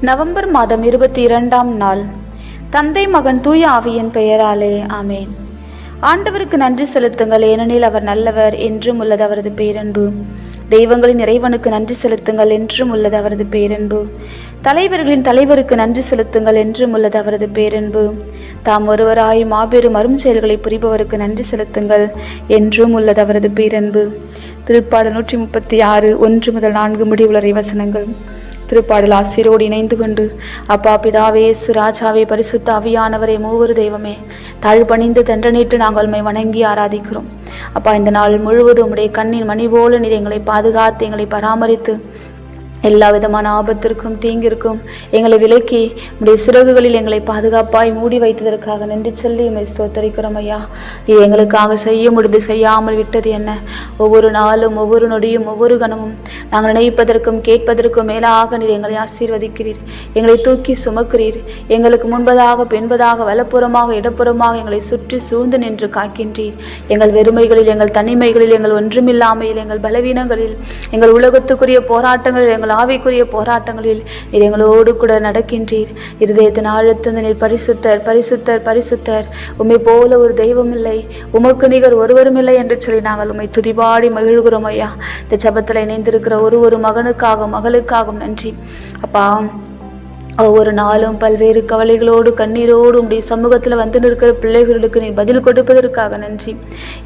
November மாதம் இருபத்தி இரண்டாம் நாள். தந்தை மகன் தூய ஆவியின் பெயராலே ஆமேன். ஆண்டவருக்கு நன்றி செலுத்துங்கள். ஏனெனில் அவர் நல்லவர் என்றும் உள்ளது அவரது பேரன்பு. தெய்வங்களின் இறைவனுக்கு நன்றி செலுத்துங்கள் என்றும் உள்ளது அவரது பேரன்பு. தலைவர்களின் தலைவருக்கு நன்றி செலுத்துங்கள் என்றும் உள்ளது அவரது பேரன்பு. தாம் ஒருவராய் மாபெரும் அரும் செயல்களை புரிபவருக்கு நன்றி செலுத்துங்கள் என்றும் உள்ளது அவரது பேரன்பு. திருப்பாடு நூற்றி முப்பத்தி ஆறு ஒன்று முதல் நான்கு முடிவுளரை வசனங்கள். திருப்பாடல் ஆசிரோடு இணைந்து கொண்டு அப்பா பிதாவே சுராஜாவே பரிசுத்த அவியானவரே மூவரு தெய்வமே தாழ்பணிந்து தண்டனிட்டு நாங்கள் உண்மை வணங்கி ஆராதிக்கிறோம். அப்பா இந்த நாள் முழுவதும் உடைய கண்ணின் மணி போல நீர் எங்களை பாதுகாத்து எங்களை பராமரித்து எல்லா விதமான ஆபத்திற்கும் தீங்கிற்கும் எங்களை விலக்கி உடைய சிறகுகளில் எங்களை பாதுகாப்பாய் மூடி வைத்ததற்காக நன்றி சொல்லி உம்மை ஸ்தோத்தரிக்கிறோம் ஐயா. நீ எங்களுக்காக செய்ய முடிந்து செய்யாமல் விட்டது என்ன? ஒவ்வொரு நாளும் ஒவ்வொரு நொடியும் ஒவ்வொரு கணமும் நாங்கள் நினைப்பதற்கும் கேட்பதற்கும் மேலாக நீர் எங்களை ஆசீர்வதிக்கிறீர். எங்களை தூக்கி சுமக்கிறீர். எங்களுக்கு முன்பதாக பின்பதாக வலப்புறமாக இடப்புறமாக எங்களை சுற்றி சூழ்ந்து நின்று காக்கின்றீர். எங்கள் வெறுமைகளில் எங்கள் தனிமைகளில் எங்கள் ஒன்றுமில்லாமையில் எங்கள் பலவீனங்களில் எங்கள் உலகத்துக்குரிய போராட்டங்களில் எங்கள் ஆவிக்குரிய போராட்டங்களில் நீர் எங்களோடு கூட நடக்கின்றீர். இருதயத்தின் ஆழத்தின் பரிசுத்தர் பரிசுத்தர் பரிசுத்தர். உம்மை போல ஒரு தெய்வம் இல்லை. உமக்கு நிகர் ஒருவரும் இல்லை என்று சொல்லி நாங்கள் உம்மை துதிபாடி மகிழ்கிறோம் ஐயா. இந்த ஜபத்தில் இணைந்திருக்கிற ஒரு ஒரு மகனுக்காகவும் மகளுக்காகவும் நன்றி. அப்பா ஒவ்வொரு நாளும் பல்வேறு கவலைகளோடு கண்ணீரோடு உடைய சமூகத்தில் வந்து நிற்கிற பிள்ளைகளுக்கு நீ பதில் கொடுப்பதற்காக நன்றி.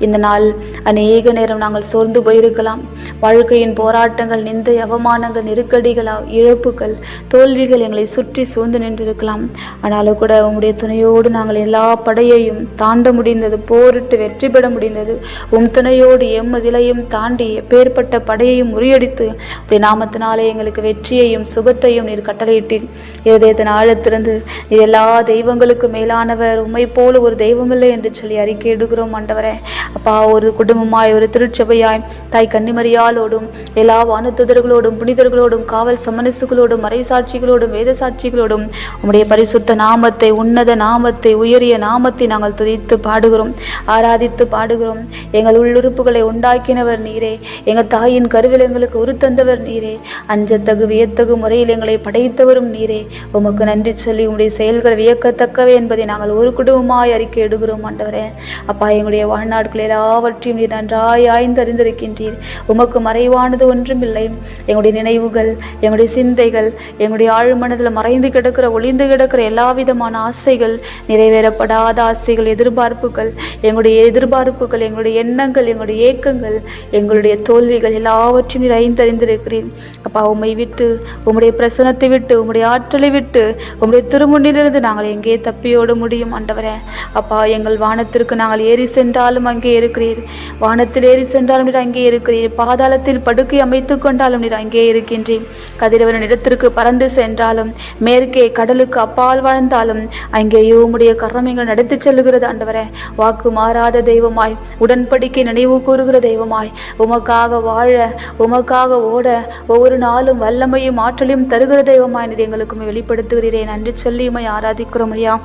இந்த நாள் அநேக நேரம் நாங்கள் சோர்ந்து போயிருக்கலாம். வாழ்க்கையின் போராட்டங்கள் நிந்தை அவமானங்கள் நெருக்கடிகளா இழப்புகள் தோல்விகள் எங்களை சுற்றி சூழ்ந்து நின்றிருக்கலாம். ஆனாலும் கூட உங்களுடைய துணையோடு நாங்கள் எல்லா படையையும் தாண்ட முடிந்தது போரிட்டு வெற்றி பெற முடிந்தது. உம் துணையோடு எம்மதிலையும் தாண்டி எப்பேற்பட்ட படையையும் முறியடித்து உடைய நாமத்தினாலே எங்களுக்கு வெற்றியையும் சுகத்தையும் நீர் கட்டளையிட்டீர். இருதயத்தின் ஆழத்திலிருந்து எல்லா தெய்வங்களுக்கும் மேலானவர் உண்மை போல ஒரு தெய்வமில்லை என்று சொல்லி அறிக்கை எடுக்கிறோம் ஆண்டவரே. அப்பா ஒரு குடும்பமாய் ஒரு திருச்சபையாய் தாய் கன்னிமரியாலோடும் எல்லா வானத்துதர்களோடும் புனிதர்களோடும் காவல் சமனசுகளோடும் மறைசாட்சிகளோடும் வேத சாட்சிகளோடும் உம்முடைய பரிசுத்த நாமத்தை உன்னத நாமத்தை உயரிய நாமத்தை நாங்கள் துதித்து பாடுகிறோம் ஆராதித்து பாடுகிறோம். எங்கள் உள்ளுறுப்புகளை உண்டாக்கினவர் நீரே. எங்கள் தாயின் கருவில் எங்களுக்கு உருத்தந்தவர் நீரே. அஞ்சத்தகு வியத்தகு முறையில் எங்களை படைத்தவரும் நீரே. உமக்கு நன்றி சொல்லி உங்களுடைய செயல்கள் வியக்கத்தக்கவை என்பதை நாங்கள் ஒரு குடும்பமாய் அறிக்கை எடுகிறோம் ஆண்டவரே. அப்பா எங்களுடைய வாழ்நாட்கள் எல்லாவற்றையும் நீர் நன்றாய் ஆய்ந்து அறிந்திருக்கின்றீர். உமக்கு மறைவானது ஒன்றுமில்லை. எங்களுடைய நினைவுகள் எங்களுடைய சிந்தைகள் எங்களுடைய ஆழ்மனதில் மறைந்து கிடக்கிற ஒளிந்து கிடக்கிற எல்லா விதமான ஆசைகள் நிறைவேறப்படாத ஆசைகள் எதிர்பார்ப்புகள் எங்களுடைய எதிர்பார்ப்புகள் எங்களுடைய எண்ணங்கள் எங்களுடைய ஏக்கங்கள் எங்களுடைய தோல்விகள் எல்லாவற்றையும் நீர் ஐந்தறிந்திருக்கிறீர் அப்பா உம்மை விட்டு உம்முடைய பிரசனத்தை விட்டு உம்முடைய ஆற்றல் விட்டு உங்களுடைய திருமுன்னிலிருந்து நாங்கள் எங்கே தப்பியோட முடியும் ஆண்டவரே? அப்பா எங்கள் வானத்திற்கு நாங்கள் ஏறி சென்றாலும் அங்கே இருக்கிறீர். வானத்தில் ஏறி சென்றாலும் நீர் அங்கே இருக்கிறீர். பாதாளத்தில் படுக்கை அமைத்து கொண்டாலும் நீர் அங்கே இருக்கின்றீர். கதிரவனின் இடத்திற்கு பறந்து சென்றாலும் மேற்கே கடலுக்கு அப்பால் வாழ்ந்தாலும் அங்கேயோ உம்முடைய கர்மங்கள் நடத்தி செல்லுகிறது ஆண்டவரே. வாக்கு மாறாத தெய்வமாய் உடன்படிக்கை நினைவு கூறுகிற தெய்வமாய் உமக்காக வாழ உமக்காக ஓட ஒவ்வொரு நாளும் வல்லமையும் ஆற்றலையும் தருகிற தெய்வமாய் நீர் எங்களுக்கு வெளிப்படுத்துகிறீரே. நன்றி சொல்லி உமை ஆராதிக்கிறோம் ஐயா.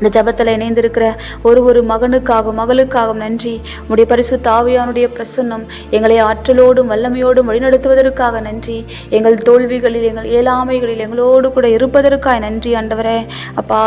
இந்த ஜபத்தில் இணைந்திருக்கிற ஒரு ஒரு மகனுக்காகவும் மகளுக்காகவும் நன்றி. உடைய பரிசு தாவியானுடைய பிரசன்னம் எங்களை ஆற்றலோடும் வல்லமையோடும் வழிநடத்துவதற்காக நன்றி. எங்கள் தோல்விகளில் எங்கள் இயலாமைகளில் எங்களோடு கூட இருப்பதற்காய் நன்றி ஆண்டவரே. அப்பா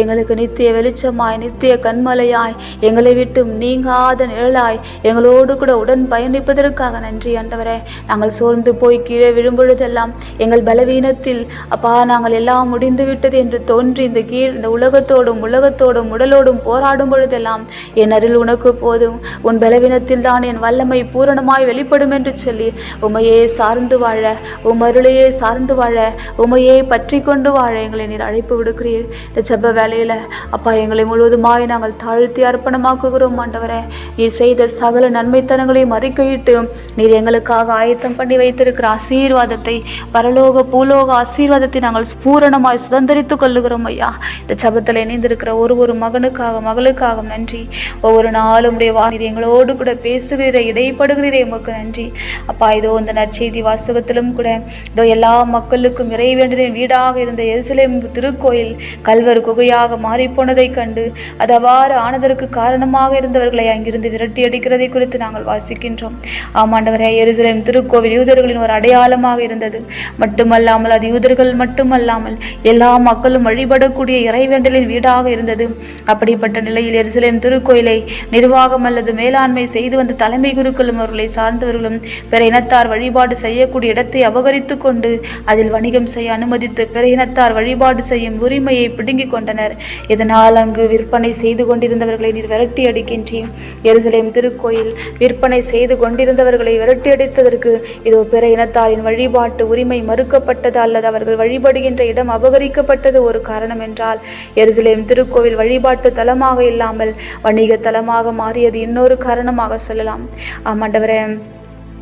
எங்களுக்கு நித்திய வெளிச்சமாய் நித்திய கண்மலையாய் எங்களை விட்டு நீங்காத நிழலாய் எங்களோடு கூட உடன் பயணிப்பதற்காக நன்றி ஆண்டவரே. நாங்கள் சோர்ந்து போய் கீழே விழும்பொழுதெல்லாம் எங்கள் பலவீனத்தில் அப்பா நாங்கள் எல்லாம் முடிந்து விட்டது என்று தோன்றி இந்த கீழ் இந்த உலகத்தோடும் உலகத்தோடும் உடலோடும் போராடும் பொழுதெல்லாம் என் அருள் உனக்கு போதும். உன் பலவீனத்தில் தான் என் வல்லமை பூரணமாய் வெளிப்படும் என்று சொல்லி உமையே சார்ந்து வாழ உம் அருளையே சார்ந்து வாழ உமையே பற்றி கொண்டு வாழ எங்களை நீர் அழைப்பு விடுக்கிறீர். இந்த செப்ப வேலையில் அப்பா எங்களை முழுவதுமாய் நாங்கள் தாழ்த்தி அர்ப்பணமாக்குகிறோம் ஆண்டவரே. நீ செய்த சகல நன்மைத்தனங்களையும் அறிக்கையிட்டு நீர் எங்களுக்காக ஆயத்தம் பண்ணி வைத்திருக்கிற ஆசீர்வாதத்தை பரலோக பூலோக ஆசீர்வாதத்தை நாங்கள் பூரணமாய் சுதந்திரித்துக் கொள்ளுகிறோம் ஐயா. இந்த சபத்தில் இணைந்திருக்கிற இணைந்திருக்கிற ஒரு ஒரு மகனுக்காக மகளுக்காக நன்றி. ஒவ்வொரு நாளும் உடைய எங்களோடு கூட பேசுகிற இடைப்படுகிற எமக்கு நன்றி. அப்பா இதோ இந்த நற்செய்தி வாசகத்திலும் கூட இதோ எல்லா மக்களுக்கும் இறைவேண்டலின் வீடாக இருந்த எருசலேம் திருக்கோயில் கல்வர் குகையாக மாறிப்போனதைக் கண்டு அது அவ்வாறு ஆனதற்கு காரணமாக இருந்தவர்களை அங்கிருந்து விரட்டி அடிக்கிறதை குறித்து நாங்கள் வாசிக்கின்றோம். ஆமாண்டவரே எருசலேம் திருக்கோவில் யூதர்களின் ஒரு அடையாளமாக இருந்தது. மட்டுமல்லாமல் அது யூதர்கள் மட்டுமல்லாமல் எல்லா மக்களும் வழிபடக்கூடிய இறைவேண்டலின் வீடாக இருந்தது. அப்படிப்பட்ட நிலையில் எருசலேம் திருக்கோயிலை நிர்வாகம் அல்லது மேலாண்மை செய்து வந்த தலைமை குருக்களும் அவர்களை சார்ந்தவர்களும் பிற இனத்தார் வழிபாடு செய்யக்கூடிய இடத்தை அபகரித்து கொண்டு அதில் வணிகம் செய்ய அனுமதித்து பிற இனத்தார் வழிபாடு செய்யும் உரிமையை பிடுங்கிக் கொண்டனர். இதனால் அங்கு விற்பனை செய்து கொண்டிருந்தவர்களை நீர் விரட்டி அடிக்கின்றேன். எருசலேம் திருக்கோயில் விற்பனை செய்து கொண்டிருந்தவர்களை விரட்டி அடித்ததற்கு இதோ பிற இனத்தாரின் வழிபாட்டு உரிமை மறுக்கப்பட்டது அல்லது அவர்கள் வழிபடுகின்ற இடம் அபகரிக்கப்பட்டது ஒரு காரணம் என்றால் எருசலேம் திரு திருக்கோவில் வழிபாட்டு தலமாக இல்லாமல் வணிக தலமாக மாறியது இன்னொரு காரணமாக சொல்லலாம். ஆமாண்டவரே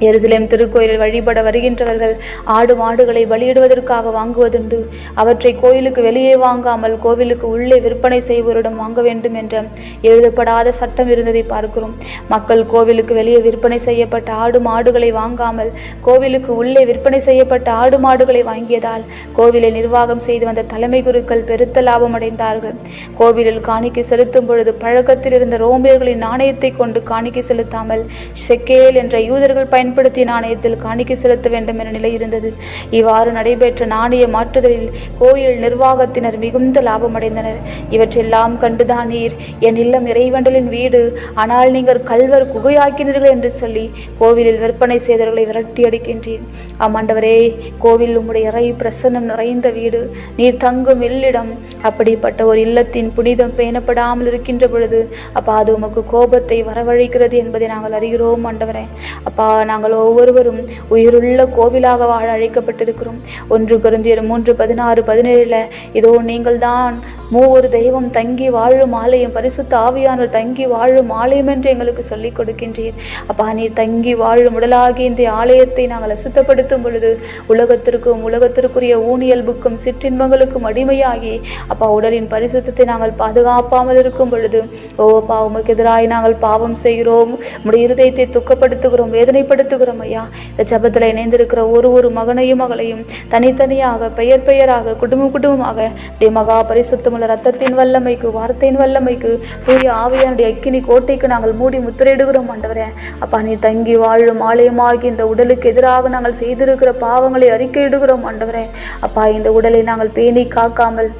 எருசலேம் திருக்கோயிலில் வழிபட வருகின்றவர்கள் ஆடு மாடுகளை பலியிடுவதற்காக வாங்குவதுண்டு. அவற்றை கோயிலுக்கு வெளியே வாங்காமல் கோவிலுக்கு உள்ளே விற்பனை செய்வோரிடம் வாங்க வேண்டும் என்ற எழுதப்படாத சட்டம் இருந்ததை பார்க்கிறோம். மக்கள் கோவிலுக்கு வெளியே விற்பனை செய்யப்பட்ட ஆடு மாடுகளை வாங்காமல் கோவிலுக்கு உள்ளே விற்பனை செய்யப்பட்ட ஆடு மாடுகளை வாங்கியதால் கோவிலை நிர்வாகம் செய்து வந்த தலைமை குருக்கள் பெருத்த லாபம் அடைந்தார்கள். கோவிலில் காணிக்கை செலுத்தும் பொழுது பழக்கத்தில் இருந்த ரோமியர்களின் நாணயத்தை கொண்டு காணிக்கை செலுத்தாமல் செக்கேல் என்ற யூதர்கள் பயன் பயன்படுத்திய நாணயத்தில் காணிக்கை செலுத்த வேண்டும் என நிலை இருந்தது. இவ்வாறு நடைபெற்ற நாணய மாற்றுதலில் கோயில் நிர்வாகத்தினர் மிகுந்த லாபமடைந்தனர். இவற்றெல்லாம் கண்டுதான் நீர். என் இல்லம் இறைவண்டலின் வீடு. ஆனால் நீங்கள் கல்வர் குகையாக்கினீர்கள் என்று சொல்லி கோவிலில் விற்பனை செய்தவர்களை விரட்டி அடிக்கின்றேன் ஆமாண்டவரே கோவில் உம்முடைய இறை பிரசன்னம் நிறைந்த வீடு. நீர் தங்கும் இல்லிடம் அப்படிப்பட்ட ஒரு இல்லத்தின் புனிதம் பேணப்படாமல் இருக்கின்ற பொழுது அப்பா அது உமக்கு கோபத்தை வரவழைக்கிறது என்பதை நாங்கள் அறிகிறோம் ஆண்டவரே. அப்பா நாங்கள் நாங்கள் ஒவ்வொருவரும் உயிருள்ள கோவிலாக வாழ அழைக்கப்பட்டிருக்கிறோம். ஒன்று குருந்தியர் மூன்று பதினாறு பதினேழில் இதோ நீங்கள்தான் மூவொரு தெய்வம் தங்கி வாழும் ஆலயம் பரிசுத்த ஆவியானவர் தங்கி வாழும் ஆலயம் என்று எங்களுக்கு சொல்லிக் கொடுக்கின்றீர். அப்பா நீர் தங்கி வாழும் உடலாகி இந்த ஆலயத்தை நாங்கள் அசுத்தப்படுத்தும் பொழுது உலகத்திற்கும் உலகத்திற்குரிய ஊனியல்புக்கும் சிற்றின்பங்களுக்கும் அடிமையாகி அப்பா உடலின் பரிசுத்தத்தை நாங்கள் பாதுகாப்பாமல் இருக்கும் பொழுது ஓ அப்பா உமக்கு எதிராக நாங்கள் பாவம் செய்கிறோம். உடைய இருதயத்தை துக்கப்படுத்துகிறோம் வேதனைப்படுத்துகிறோம் ஐயா. இந்த ஜபத்தில் இணைந்திருக்கிற ஒரு ஒரு மகனையும் மகளையும் தனித்தனியாக பெயர் பெயராக குடும்பம் குடும்பமாக அப்படியே மகா பரிசுத்தமுள்ள ரத்தத்தின் வல்லமைக்கு வார்த்தையின் வல்லமைக்கு தூய ஆவியானுடைய அக்கினி கோட்டைக்கு நாங்கள் மூடி முத்திரையிடுகிறோம் ஆண்டவரே. அப்பா நீ தங்கி வாழும் ஆலயமாகி இந்த உடலுக்கு எதிராக நாங்கள் செய்திருக்கிற பாவங்களை அறிக்கையிடுகிறோம் ஆண்டவரே. அப்பா இந்த உடலை நாங்கள் பேணி காக்காமல்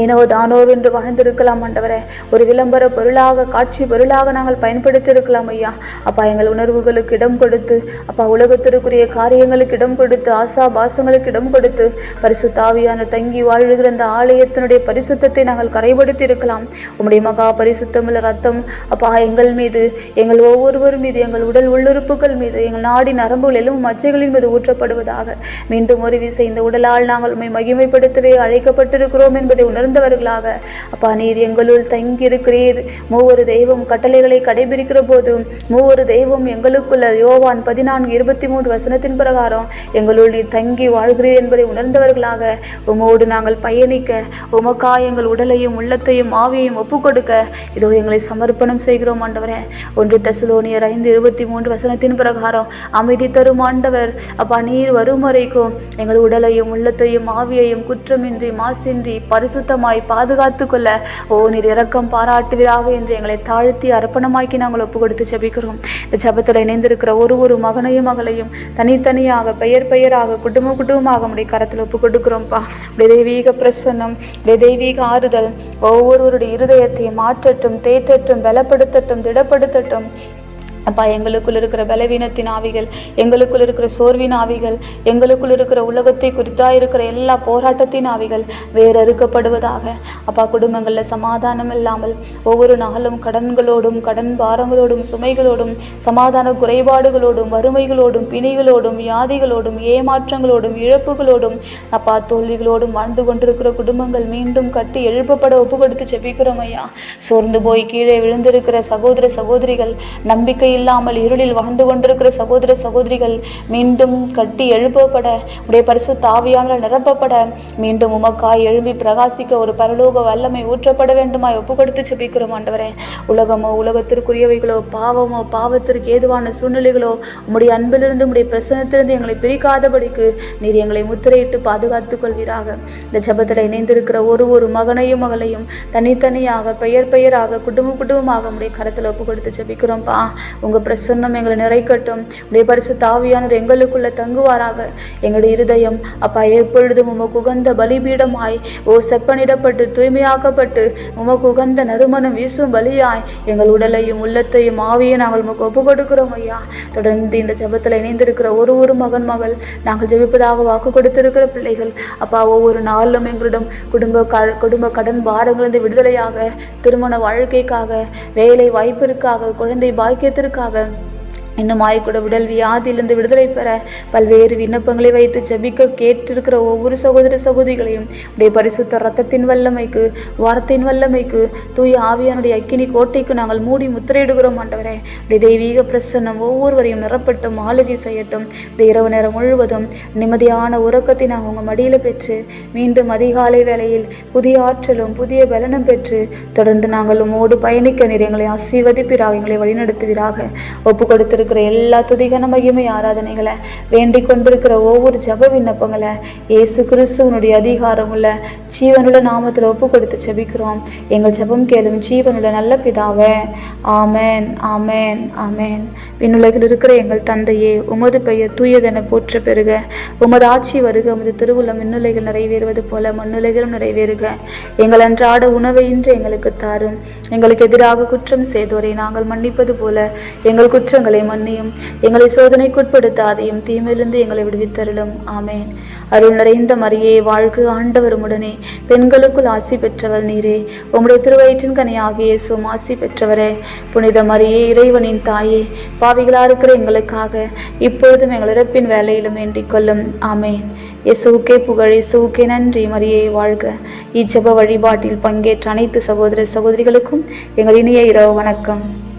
ஏனோ தானோ என்று வாழ்ந்திருக்கலாம் ஆண்டவரே. ஒரு விளம்பர பொருளாக காட்சி பொருளாக நாங்கள் பயன்படுத்தியிருக்கலாம் ஐயா. அப்பா எங்கள் உணர்வுகளுக்கு இடம் கொடுத்து அப்பா உலகத்திற்குரிய காரியங்களுக்கு இடம் கொடுத்து ஆசா பாசங்களுக்கு இடம் கொடுத்து பரிசுத்தாவியான தங்கி வாழ்கிற அந்த ஆலயத்தினுடைய பரிசுத்தத்தை நாங்கள் கரைபடுத்தி இருக்கலாம் உம்முடைய மகா பரிசுத்தமுள்ள ரத்தம் அப்பா எங்கள் மீது எங்கள் ஒவ்வொருவர் மீது எங்கள் உடல் உள்ளுறுப்புகள் மீது எங்கள் நாடி நரம்புகள் எல்லாம் மச்சைகளின் மீது ஊற்றப்படுவதாக. மீண்டும் ஒரு விசை இந்த உடலால் நாங்கள் உண்மை மகிமைப்படுத்தவே அழைக்கப்பட்டிருக்கிறோம் என்பதை உணர்ந்தவர்களாக அப்பா நீர் எங்களுள் தங்கியிருக்கிறீர். மூவொரு தெய்வம் கட்டளைகளை கடைபிடிக்கிற போதும் மூவொரு தெய்வம் எங்களுக்குள்ள யோவான் பதினான்கு இருபத்தி மூன்று வசனத்தின் பிரகாரம் எங்களுள் நீர் தங்கி வாழ்கிறீர் என்பதை உணர்ந்தவர்களாக உமோடு நாங்கள் பயணிக்க உமக்கா எங்கள் உடலையும் உள்ளத்தையும் ஆவியையும் ஒப்புக்கொடுக்க இதோ எங்களை சமர்ப்பணம் செய்கிறோம் ஆண்டவரே. ஒன்று தெசலோனியர் ஐந்து இருபத்தி மூன்று வசனத்தின் பிரகாரம் அமைதி தரும் ஆண்டவர் அப்பா நீர் வரும் வரைக்கும் எங்கள் உடலையும் உள்ளத்தையும் ஆவியையும் குற்றமின்றி மாசின்றி பரிசு பரிசுத்தமாய் பாதுகாத்து கொள்ள ஓ நீர் இரக்கம் பாராட்டுவீராக என்று எங்களை தாழ்த்தி அர்ப்பணமாக்கி நாங்கள் ஒப்பு கொடுத்து ஜபிக்கிறோம். இந்த ஜபத்தில் இணைந்திருக்கிற ஒரு ஒரு மகனையும் மகளையும் தனித்தனியாக பெயர் பெயராக குடும்ப குடும்பமாக உடைய கரத்தில் ஒப்பு கொடுக்குறோம்ப்பா உடைய தெய்வீக பிரசன்னம் உடைய தெய்வீக ஆறுதல் ஒவ்வொருவருடைய இருதயத்தையும் மாற்றட்டும் தேற்றட்டும் பலப்படுத்தட்டும் திடப்படுத்தட்டும் அப்பா எங்களுக்குள் இருக்கிற பலவீனத்தின் ஆவிகள் எங்களுக்குள் இருக்கிற சோர்வின் ஆவிகள் எங்களுக்குள் இருக்கிற உலகத்தை குறித்தா இருக்கிற எல்லா போராட்டத்தின் ஆவிகள் வேறறுக்கப்படுவதாக அப்பா குடும்பங்களில் சமாதானம் இல்லாமல் ஒவ்வொரு நாளும் கடன்களோடும் கடன் பாரங்களோடும் சுமைகளோடும் சமாதான குறைபாடுகளோடும் வறுமைகளோடும் பிணிகளோடும் வியாதிகளோடும் ஏமாற்றங்களோடும் இழப்புகளோடும் அப்பா தோல்விகளோடும் வாழ்ந்து கொண்டிருக்கிற குடும்பங்கள் மீண்டும் கட்டி எழுப்பப்பட ஒப்பு கொடுத்து செபிக்கிறோம் ஐயா. சோர்ந்து போய் கீழே விழுந்திருக்கிற சகோதர சகோதரிகள் நம்பிக்கை இல்லாமல் இருளில் வாழ்ந்து கொண்டிருக்கிற சகோதர சகோதரிகள் மீண்டும் கட்டி எழுப்பப்பட உடைய பரிசு தாவியானால் நிரப்பப்பட மீண்டும் உமக்காய் எழும்பி பிரகாசிக்க ஒரு பரலோக வல்லமை ஊற்றப்பட வேண்டுமாய் ஒப்பு கொடுத்து செபிக்கிறோம் ஆண்டவரே. உலகமோ உலகத்திற்குரியவைகளோ பாவமோ பாவத்திற்கு ஏதுவான சூழ்நிலைகளோ உம்முடைய அன்பிலிருந்து உம்முடைய பிரசனத்திலிருந்து எங்களை பிரிக்காதபடிக்கு நீர் எங்களை முத்திரையிட்டு பாதுகாத்துக் கொள்வீராக. இந்த ஜபத்தில் இணைந்திருக்கிற ஒரு ஒரு மகனையும் மகளையும் தனித்தனியாக பெயர் பெயராக குடும்ப குடும்பமாக உடைய கரத்தில் ஒப்பு கொடுத்து ஜெபிக்கிறோம்ப்பா உங்கள் பிரசன்னம் எங்களை நிறைக்கட்டும். உடைய பரிசு தாவியானவர் எங்களுக்குள்ள தங்குவாராக. எங்களுடைய இருதயம் அப்பா எப்பொழுதும் உமக்கு உகந்த பலிபீடமாய் ஓ செப்பனிடப்பட்டு தூய்மையாக்கப்பட்டு உமக்கு உகந்த நறுமணம் வீசும் பலியாய் எங்கள் உடலையும் உள்ளத்தையும் ஆவியை நாங்கள் உமக்கு ஒப்பு கொடுக்கிறோம் ஐயா. தொடர்ந்து இந்த ஜெபத்தில் இணைந்திருக்கிற ஒரு ஒரு மகன் மகள் நாங்கள் ஜெபிப்பதாக வாக்கு கொடுத்திருக்கிற பிள்ளைகள் அப்பா ஒவ்வொரு நாளும் எங்களிடம் குடும்ப க குடும்ப கடன் பாரங்களிலிருந்து விடுதலையாக திருமண வாழ்க்கைக்காக வேலை வாய்ப்பிற்காக குழந்தை பாக்கியத்திற்கு பாக்கியத்திற்காக இன்னும் ஆய்க்கூட உடல் வியாதியிலிருந்து விடுதலை பெற பல்வேறு விண்ணப்பங்களை வைத்து ஜெபிக்க கேட்டிருக்கிற ஒவ்வொரு சகோதர சகோதரிகளையும் உடைய பரிசுத்த ரத்தத்தின் வல்லமைக்கு வார்த்தையின் வல்லமைக்கு தூய ஆவியானுடைய அக்கினி கோட்டைக்கு நாங்கள் மூடி முத்திரையிடுகிறோம் ஆண்டவரே. உடைய தெய்வீக பிரசன்னம் ஒவ்வொருவரையும் நிரப்பட்டும் ஆளுகை செய்யட்டும். இந்த இரவு நேரம் முழுவதும் நிம்மதியான உறக்கத்தை நாங்கள் உங்கள் மடியில் பெற்று மீண்டும் அதிகாலை வேளையில் புதிய ஆற்றலும் புதிய பலனும் பெற்று தொடர்ந்து நாங்கள் உமோடு பயணிக்க நிறைய எங்களை ஆசீர்வதிப்பீராக எங்களை வழிநடத்துவீராக. ஒப்பு கொண்டிருக்கிற எல்லா துதிகன மகிமை ஆராதனைகளை வேண்டிக் கொண்டிருக்கிற ஒவ்வொரு ஜப விண்ணப்பங்களை இயேசு கிறிஸ்துவனுடைய அதிகாரம் உள்ள ஜீவனுள்ள நாமத்தில் ஒப்பு கொடுத்து ஜெபிக்கிறோம். எங்கள் ஜெபம் கேளும் ஜீவனுள்ள நல்ல பிதாவே ஆமேன் ஆமேன் ஆமேன். விண்ணுலகில் இருக்கிற எங்கள் தந்தையே உமது பெயர் தூயதென போற்ற பெறுக. உமது ஆட்சி வருக உமது திருவுள்ளம் விண்ணுலகில் நிறைவேறுவது போல மண்ணுலைகளும் நிறைவேறுக. எங்கள் அன்றாட உணவை இன்று எங்களுக்கு தாரும். எங்களுக்கு எதிராக குற்றம் செய்தோரை நாங்கள் மன்னிப்பது போல எங்கள் குற்றங்களை மன்னியும். எங்களை சோதனைக்குட்படுத்தாதையும் தீமையிலிருந்து எங்களை விடுவித்தருளும். ஆமேன். அருள் நிறைந்த மரியே வாழ்க ஆண்டவரும் உடனே பெண்களுக்குள் ஆசி பெற்றவர் நீரே. உம்முடைய திருவயிற்றின் கனியாகிய சும் ஆசி பெற்றவரே. புனித மரியே இறைவனின் தாயே பாவிகளா இருக்கிற எங்களுக்காக இப்பொழுதும் எங்கள் இறப்பின் வேலையிலும் வேண்டிக் கொள்ளும். ஆமேன். இயேசுவுக்கே புகழ் இயேசுவுக்கே நன்றி மரியே வாழ்க. இச்சப வழிபாட்டில் பங்கேற்ற அனைத்து சகோதர சகோதரிகளுக்கும் எங்கள் இனிய இரவு வணக்கம்.